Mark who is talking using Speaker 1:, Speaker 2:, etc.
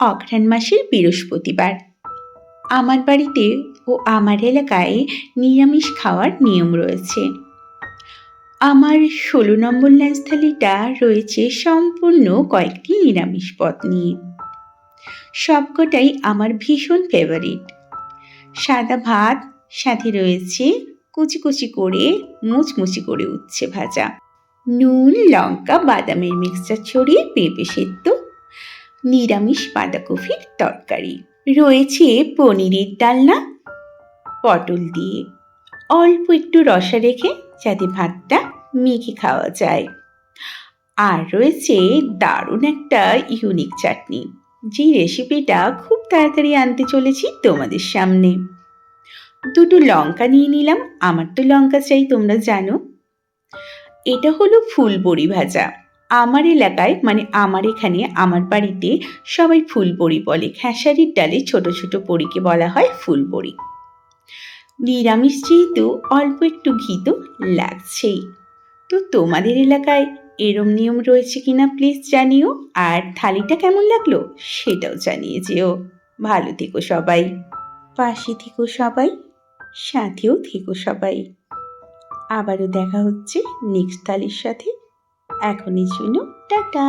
Speaker 1: অঘ্রাণ মাসের বৃহস্পতিবার। আমার বাড়িতে ও আমার এলাকায় নিরামিষ খাওয়ার নিয়ম রয়েছে। আমার ষোলো নম্বর ল্যান্স থালিটা রয়েছে সম্পূর্ণ কয়েকটি নিরামিষ পদ নিয়ে। সবকটাই আমার ভীষণ ফেভারিট সাদা ভাত, সাথে রয়েছে কুচি কুচি করে মুচমুচি করে উচ্ছে ভাজা। নুন, লঙ্কা, বাদামের মিক্সচার ছড়িয়ে পেঁপে সেদ্ধ নিরামিষ বাঁধাকপির তরকারি। রয়েছে পনিরের ডালনা, পটল দিয়ে। অল্প একটু রসা রেখে যাতে ভাতটা মেখে খাওয়া যায়। আর রয়েছে দারুণ একটা ইউনিক চাটনি যে রেসিপিটা খুব তাড়াতাড়ি আনতে চলেছি তোমাদের সামনে। দুটো লঙ্কা নিয়ে নিলাম, আমার তো লঙ্কা চাই, তোমরা জানো। এটা হলো ফুলবড়ি ভাজা। আমার এলাকায় মানে আমার এখানে, আমার বাড়িতে সবাই ফুল বড়ি বলে। খেসারির ডালে ছোট ছোট বড়িকে বলা হয় ফুল বড়ি নিরামিষ যেহেতু, অল্প একটু ঘি তো লাগছেই। তো তোমাদের এলাকায় এরম নিয়ম রয়েছে কিনা প্লিজ জানিও। আর থালিটা কেমন লাগল সেটাও জানিয়ে যেও। ভালো থেকো সবাই। পাশে থেকো সবাই, সাথেও থেকো সবাই। আবারও দেখা হচ্ছে নেক্সট থালির সাথে। এখনই শুনো টাটা।